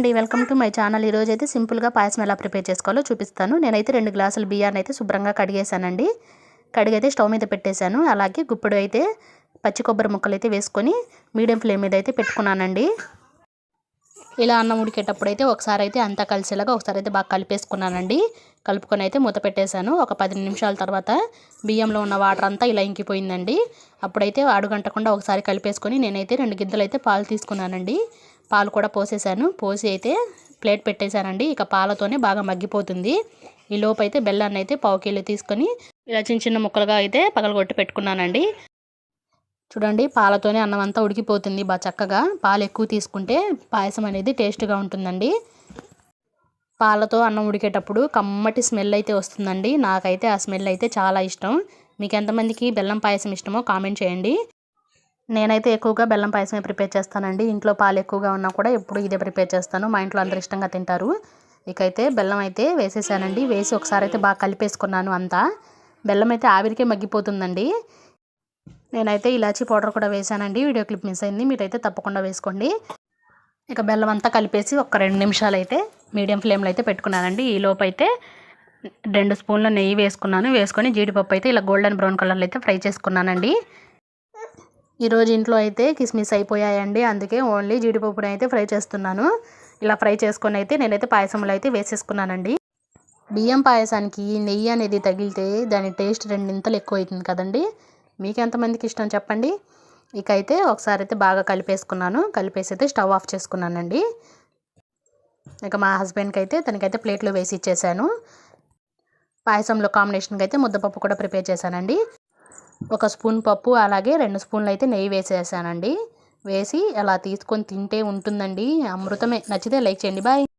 అండి welcome to my channel. ఈరోజు అయితే సింపుల్గా పాయసం ఎలా ప్రిపేర్ చేసుకోవాలో చూపిస్తాను. నేనైతే రెండు గ్లాసులు బియ్యాన్ని అయితే శుభ్రంగా కడిగేశానండి. కడిగైతే స్టవ్ మీద పెట్టేశాను. అలాగే గుప్పుడు అయితే పచ్చి కొబ్బరి ముక్కలు అయితే వేసుకొని మీడియం ఫ్లేమ్ మీద అయితే పెట్టుకున్నానండి. ఇలా అన్నం ఉడికేటప్పుడు అయితే ఒకసారి అయితే అంతా కలిసేలాగా ఒకసారి అయితే బాగా కలిపేసుకున్నానండి. కలుపుకొని అయితే మూత పెట్టేశాను. ఒక పది నిమిషాల తర్వాత బియ్యంలో ఉన్న వాటర్ అంతా ఇలా ఇంకిపోయిందండి. అప్పుడైతే అడుగంటకుండా ఒకసారి కలిపేసుకొని నేనైతే రెండు గిద్దలు అయితే పాలు తీసుకున్నానండి. పాలు కూడా పోసేసాను. పోసి అయితే ప్లేట్ పెట్టేశానండి. ఇక పాలతోనే బాగా మగ్గిపోతుంది. ఈ లోపు అయితే బెల్లాన్ని అయితే పావు తీసుకొని ఇలా చిన్న చిన్న ముక్కలుగా అయితే పగలగొట్టి పెట్టుకున్నానండి. చూడండి పాలతోనే అన్నం అంతా ఉడికిపోతుంది బాగా చక్కగా. పాలు ఎక్కువ తీసుకుంటే పాయసం అనేది టేస్ట్గా ఉంటుందండి. పాలతో అన్నం ఉడికేటప్పుడు కమ్మటి స్మెల్ అయితే వస్తుందండి. నాకైతే ఆ స్మెల్ అయితే చాలా ఇష్టం. మీకు ఎంతమందికి బెల్లం పాయసం ఇష్టమో కామెంట్ చేయండి. నేనైతే ఎక్కువగా బెల్లం పాయసమే ప్రిపేర్ చేస్తానండి. ఇంట్లో పాలు ఎక్కువగా ఉన్నా కూడా ఎప్పుడు ఇదే ప్రిపేర్ చేస్తాను. మా ఇంట్లో అందరు ఇష్టంగా తింటారు. ఇకైతే బెల్లం అయితే వేసేసానండి. వేసి ఒకసారి అయితే బాగా కలిపేసుకున్నాను అంతా. బెల్లం అయితే ఆవిరికే మగ్గిపోతుందండి. నేనైతే ఇలాచీ పౌడర్ కూడా వేసానండి. వీడియో క్లిప్ మిస్ అయింది. మీరైతే తప్పకుండా వేసుకోండి. ఇక బెల్లం అంతా కలిపేసి ఒక రెండు నిమిషాలు అయితే మీడియం ఫ్లేమ్లో అయితే పెట్టుకున్నానండి. ఈ లోపు అయితే రెండు స్పూన్ల నెయ్యి వేసుకున్నాను. వేసుకొని జీడిపప్పు అయితే ఇలా గోల్డెన్ బ్రౌన్ కలర్లో అయితే ఫ్రై చేసుకున్నానండి. ఈరోజు ఇంట్లో అయితే కిస్మిస్ అయిపోయాయండి. అందుకే ఓన్లీ జీడిపప్పుని అయితే ఫ్రై చేస్తున్నాను. ఇలా ఫ్రై చేసుకొని అయితే నేనైతే పాయసంలో అయితే వేసేసుకున్నానండి. బియ్యం పాయసానికి నెయ్యి అనేది తగిలితే దాని టేస్ట్ రెండింతలు ఎక్కువ అవుతుంది కదండి. మీకు ఎంతమందికి ఇష్టం చెప్పండి? ఇక అయితే ఒకసారి అయితే బాగా కలిపేసుకున్నాను. కలిపేసి అయితే స్టవ్ ఆఫ్ చేసుకున్నానండి. ఇక మా హస్బెండ్కి అయితే తనకైతే ప్లేట్లో వేసి ఇచ్చేసాను. పాయసంలో కాంబినేషన్కి అయితే ముద్దపప్పు కూడా ప్రిపేర్ చేశానండి. ఒక స్పూన్ పప్పు అలాగే రెండు స్పూన్లు అయితే నెయ్యి వేసేసానండి. వేసి అలా తీసుకొని తింటే ఉంటుందండి. అమృతమే. నచ్చితే లైక్ చేయండి. బాయ్.